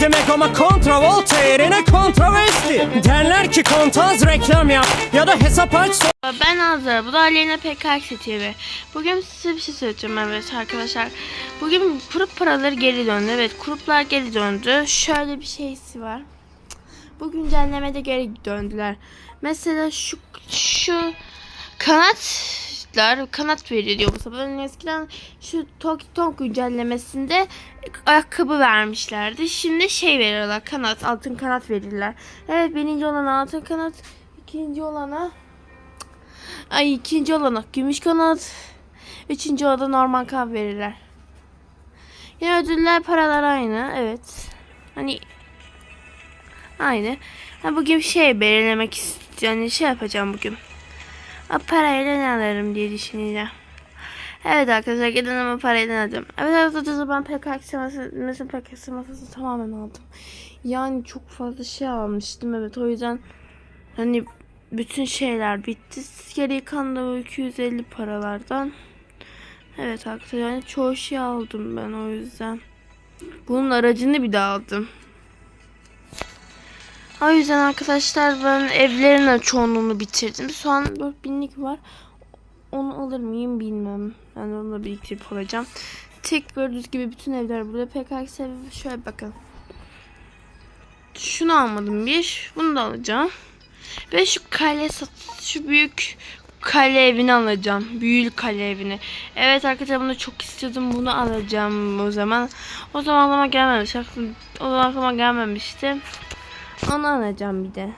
demek ama kontravolta yerine kontroversi Derler ki kontaz reklam yap ya da hesap aç Ben Azra, bu da Aleyna PKX TV. Bugün size bir şey söyleyeceğim evet arkadaşlar. Bugün kurup paraları geri döndü. Evet kuruplar geri döndü. Şöyle bir şeysi var. Bu güncellemede geri döndüler. Mesela şu şu kanatlar kanat veriyor diyor bu sefer. Ben eskiden şu Tok Tok güncellemesinde ayakkabı vermişlerdi. Şimdi şey veriyorlar kanat altın kanat verirler. Evet birinci olan altın kanat ikinci olana Ay ikinci olana gümüş kanat. Üçüncü olana normal kan verirler. Yine ödüller paralar aynı. Evet. Hani aynı. Ha, bugün şey belirlemek ist- yani şey yapacağım bugün. Ha, parayla ne alırım diye düşüneceğim. Evet arkadaşlar gidin ama ne alacağım. Evet arkadaşlar ben PKX masası, PKX masası tamamen aldım. Yani çok fazla şey almıştım evet o yüzden hani bütün şeyler bitti. Geriye kalan o 250 paralardan. Evet arkadaşlar yani çoğu şey aldım ben o yüzden. Bunun aracını bir daha aldım. O yüzden arkadaşlar ben evlerin çoğunluğunu bitirdim. Şu an 4000'lik var. Onu alır mıyım bilmem. Ben onu da biriktirip alacağım. Tek gördüğünüz gibi bütün evler burada. PKX evi şöyle bakın. Şunu almadım bir. Bunu da alacağım. Ve şu kale sat şu büyük kale evini alacağım. Büyük kale evini. Evet arkadaşlar bunu çok istiyordum. Bunu alacağım o zaman. O zaman aklıma gelmemiş. O zaman aklıma gelmemişti. Onu alacağım bir de.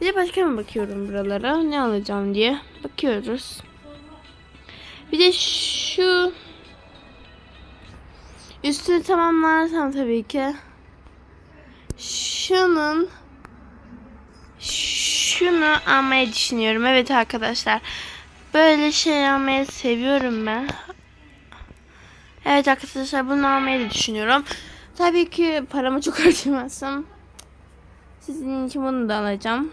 Bir de başka mı bakıyorum buralara? Ne alacağım diye. Bakıyoruz. Bir de şu üstünü tamamlarsam tabii ki şunun şunu almayı düşünüyorum. Evet arkadaşlar. Böyle şey almayı seviyorum ben. Evet arkadaşlar bunu almayı da düşünüyorum. Tabii ki paramı çok harcamazsam sizin için bunu da alacağım.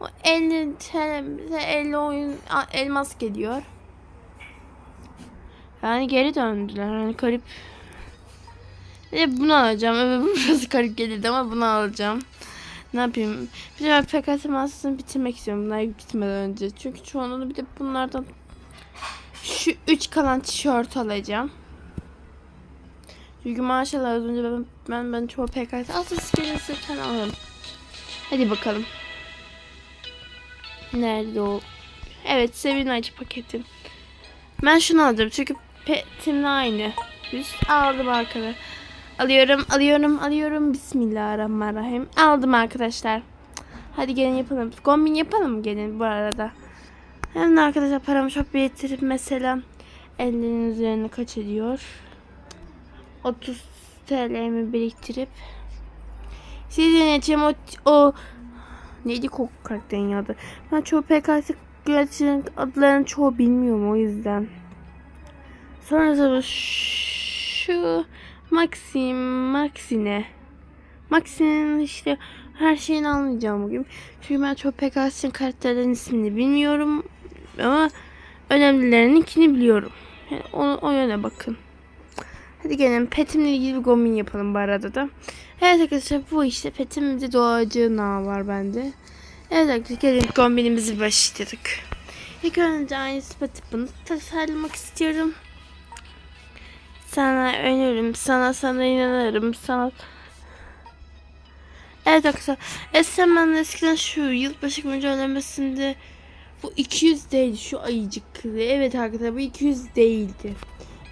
O 50 TL, bize 50 oyun elmas geliyor. Yani geri döndüler. Hani garip. De bunu alacağım. Evet bu biraz garip gelirdi ama bunu alacağım. Ne yapayım? Bir de PKS masasını bitirmek istiyorum bunlar bitmeden önce. Çünkü çoğunluğunu bir de bunlardan şu üç kalan tişört alacağım. Çünkü maşallah az önce ben ben, ben çoğu PKS asıl gelirse sen alırım. Hadi bakalım. Nerede o? Evet Sevin Acı paketim. Ben şunu alacağım çünkü petimle aynı. Üst aldım arkada. Alıyorum, alıyorum, alıyorum. Bismillahirrahmanirrahim. Aldım arkadaşlar. Hadi gelin yapalım. Kombin yapalım gelin bu arada? Hem de arkadaşlar paramı çok biriktirip mesela 50'nin üzerine kaç ediyor? 30 TL'mi biriktirip sizin için o, o neydi o karakterin adı? Ben çoğu PKS yöneticilerin adlarını çoğu bilmiyorum o yüzden. Sonra tabii şu Maxim, Maxine. Maxine'nin işte her şeyini anlayacağım bugün. Çünkü ben çok PKS'in karakterlerin ismini bilmiyorum. Ama önemlilerininkini biliyorum. Yani o, o yöne bakın. Hadi gelin petimle ilgili bir kombin yapalım bu arada da. Evet arkadaşlar bu işte petimde doğacı na var bende. Evet arkadaşlar gelin kombinimizi başladık. İlk önce aynı bunu tasarlamak istiyorum. Sana öneririm, sana sana inanırım, sana... Evet arkadaşlar, eskiden ben eskiden şu yılbaşı güncellemesinde bu 200 değildi şu ayıcık. Evet arkadaşlar bu 200 değildi.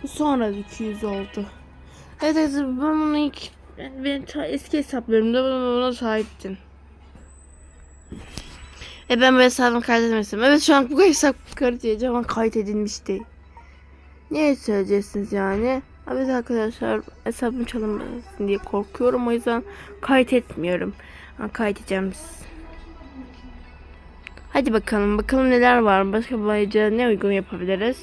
Sonra 200 oldu. Evet arkadaşlar ben bunu ilk benim ta eski hesaplarımda buna, buna sahiptim. Ve ben bu hesabımı kaydetmedim. Evet şu an bu hesap kaydedeceğim ama kaydedilmişti. Ne söyleyeceksiniz yani? Evet arkadaşlar hesabım çalınmasın diye korkuyorum o yüzden kayıt etmiyorum. Ha, kaydedeceğim. Hadi bakalım bakalım neler var. Başka bayıca ne uygun yapabiliriz?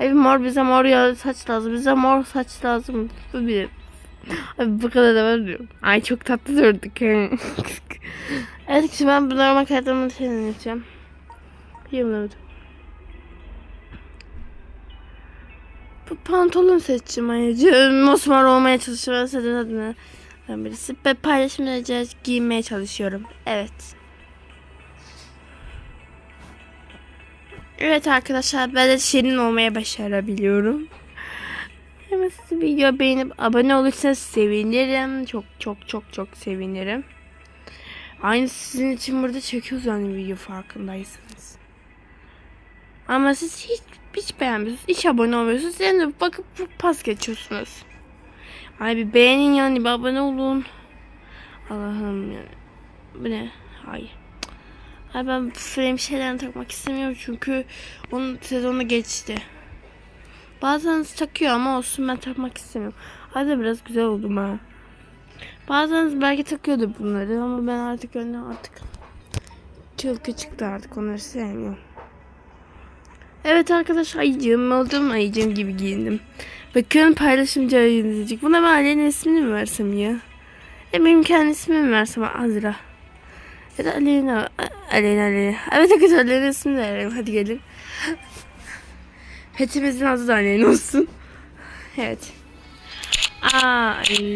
Abi mor bize mor ya saç lazım. Bize mor saç lazım. Bu bir. Abi bu kadar da diyorum. Ay çok tatlı durduk. evet şimdi ben bu normal kaydımı şey deneyeceğim. Biliyorum p- pantolon seçeceğim ayıcığım. Mosmor olmaya çalışıyorum. Senin adına ben birisi. Ve paylaşımda giyinmeye çalışıyorum. Evet. Evet arkadaşlar ben de şirin olmaya başarabiliyorum. Hemen size video beğenip abone olursanız sevinirim. Çok çok çok çok sevinirim. Aynı sizin için burada çekiyoruz yani video farkındaysanız. Ama siz hiç hiç beğenmiyorsunuz. Hiç abone olmuyorsunuz. Yani bakıp pas geçiyorsunuz. Ay bir beğenin yani bir abone olun. Allah'ım yani. Bu ne? Hayır. Ay ben frame şeylerini takmak istemiyorum çünkü onun sezonu geçti. Bazen takıyor ama olsun ben takmak istemiyorum. Hadi biraz güzel oldum ha. Bazen belki takıyordu bunları ama ben artık önüne artık çılgı çıktı artık onları sevmiyorum. Evet arkadaşlar ayıcığım oldum ayıcığım gibi giyindim. Bakın paylaşımcı ayıcık. Buna ben Ali'nin ismini mi versem ya? Ya benim kendi ismimi mi versem Azra? Ya da Aleyna. Aleyna Aleyna. Evet arkadaşlar Aleyna ismini de verelim. Hadi gelin. Petimizin adı da Aleyna olsun. Evet. Aleyna.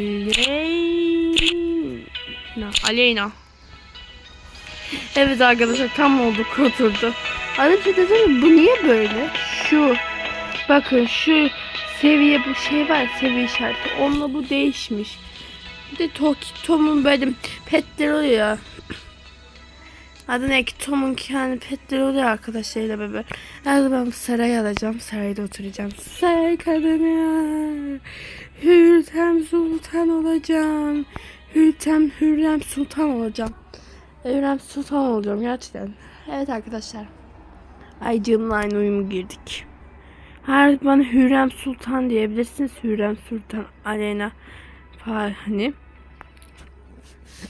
Aleyna. Evet arkadaşlar tam olduk oturdu. Ayrıca dedim bu niye böyle? Şu. Bakın şu seviye bu şey var seviye işareti. Onunla bu değişmiş. Bir de Toki Tom'un böyle petleri oluyor. Adı ne ki Tom'un kendi petleri oluyor arkadaşlarıyla bebe. Her zaman sarayı alacağım. Sarayda oturacağım. Saray kadını. Hürrem Sultan olacağım. Hürrem Hürrem Sultan olacağım. Hürrem Sultan olacağım gerçekten. Evet arkadaşlar. Aycığımla aynı uyumu girdik. Her bana Hürrem Sultan diyebilirsiniz. Hürrem Sultan Aleyna falan hani.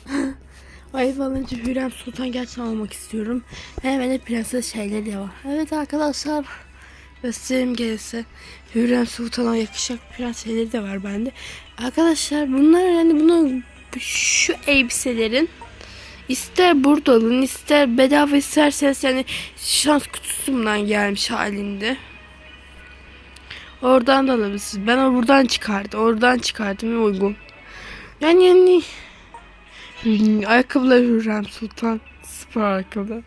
Ay falınca Hürrem Sultan gerçekten olmak istiyorum. Hemen de prenses şeyleri de var. Evet arkadaşlar. Gösterim gelirse Hürrem Sultan'a yakışacak prens şeyleri de var bende. Arkadaşlar bunlar yani bunu şu elbiselerin ister burada alın ister bedava isterseniz yani şans kutusundan gelmiş halinde. Oradan da alabilirsiniz. Ben buradan çıkardım. Oradan çıkardım uygun. Yani yani Ayakkabılar Hürrem Sultan. Spor ayakkabı.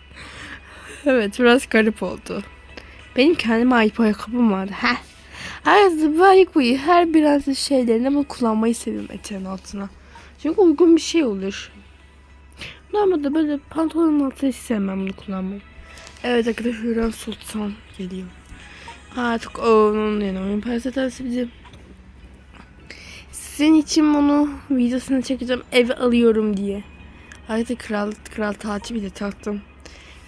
evet biraz garip oldu. Benim kendime ait ayakkabım vardı. Heh. Her ayakkabıyı her biraz şeylerine ben kullanmayı seviyorum eteğin altına. Çünkü uygun bir şey olur. Normalde böyle pantolonun altına hiç sevmem bunu kullanmayı. Evet arkadaşlar Hürrem Sultan geliyor. Artık onun yani oyun parası bizim. Sizin için bunu videosunu çekeceğim eve alıyorum diye. Artık kral kral tacı bile taktım.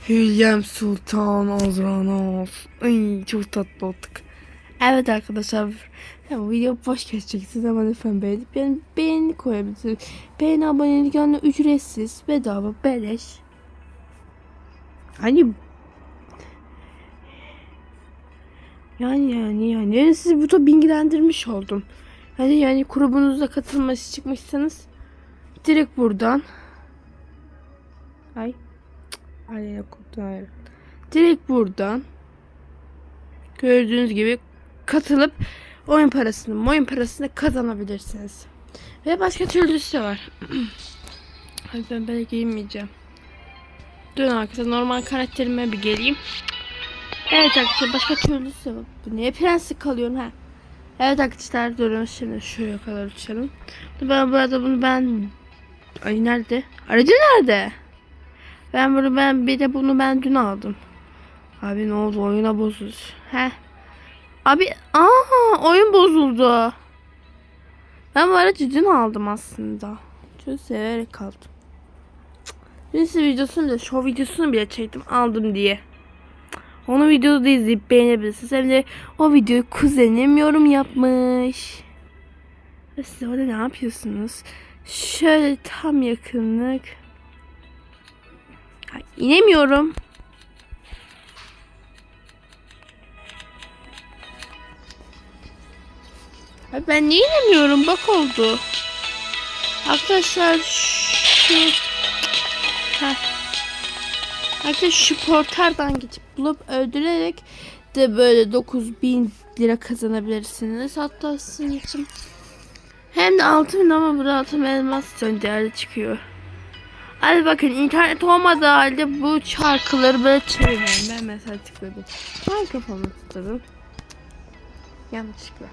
Hülyem Sultan Azranos. Ay çok tatlı olduk. Evet arkadaşlar. Ya bu video boş geçecek. Siz ama lütfen beğenip yani beğeni koyabilirsiniz. Beğeni abonelik yani ücretsiz, bedava, beleş. Hani yani yani yani yani sizi burada bilgilendirmiş oldum. Hani yani grubunuzda katılmak için çıkmışsanız direkt buradan ay ay koptu hayır. Direkt buradan gördüğünüz gibi katılıp oyun parasını, oyun parasını kazanabilirsiniz. Ve başka türlüsü de var. Hadi ben böyle giyinmeyeceğim. Dön arkadaşlar normal karakterime bir geleyim. Evet arkadaşlar başka türlüsü de var. Bu niye prenslik kalıyorsun ha? Evet arkadaşlar durun şimdi şuraya kadar uçalım. Ben bu arada bunu ben ay nerede? Aracı nerede? Ben bunu ben bir de bunu ben dün aldım. Abi ne oldu oyuna bozuldu. He. Abi aa oyun bozuldu. Ben bu aracı dün aldım aslında. Çok severek aldım. Neyse videosunu da show videosunu bile çektim aldım diye. Onu videoda da izleyip beğenebilirsiniz. Hem de o videoyu kuzenim yorum yapmış. Ve siz orada ne yapıyorsunuz? Şöyle tam yakınlık. Ay, inemiyorum. Ay, ben niye inemiyorum? Bak oldu. Arkadaşlar şu... Heh. Arkadaşlar şu portardan geçip bulup öldürerek de böyle 9000 lira kazanabilirsiniz. Hatta sizin için hem de altın ama burada altın elmas değerli çıkıyor. Hadi bakın internet olmadığı halde bu çarkıları böyle çevirmeyin. Ben mesela tıkladım. Ben kafamı tıkladım. Yanlışlıkla.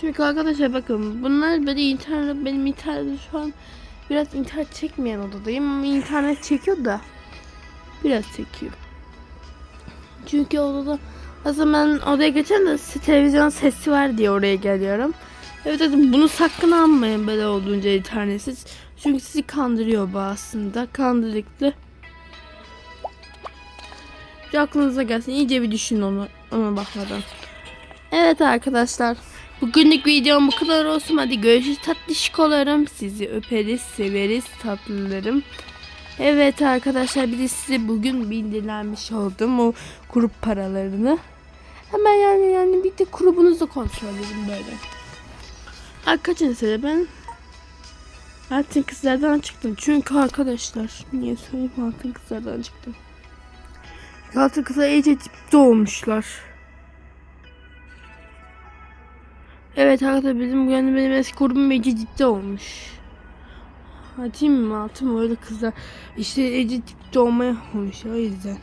Çünkü arkadaşlar bakın bunlar böyle internet benim internet şu an biraz internet çekmeyen odadayım ama internet çekiyor da biraz çekiyor. Çünkü odada aslında ben odaya geçen de televizyon sesi var diye oraya geliyorum. Evet dedim bunu sakın almayın böyle olduğunca internetsiz. Çünkü sizi kandırıyor bu aslında. Kandırıklı. Bir aklınıza gelsin. iyice bir düşünün onu ona bakmadan. Evet arkadaşlar. Bugünlük videom bu kadar olsun. Hadi görüşürüz tatlışkolarım. Sizi öperiz, severiz tatlılarım. Evet arkadaşlar bir de size bugün bildirilmiş oldum o grup paralarını. Hemen yani yani bir de grubunuzu kontrol edin böyle. Kaçıncı sene ben altın kızlardan çıktım. Çünkü arkadaşlar niye söyleyeyim altın kızlardan çıktım. Altın kızlar iyice dipte olmuşlar. Evet arkadaşlar bizim yani benim eski grubum iyice dipte olmuş. Atayım mı altın öyle kızlar. İşte iyice dipte olmaya olmuş o yüzden.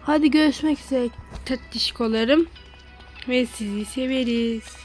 Hadi görüşmek üzere tatlışkolarım. Ve sizi severiz.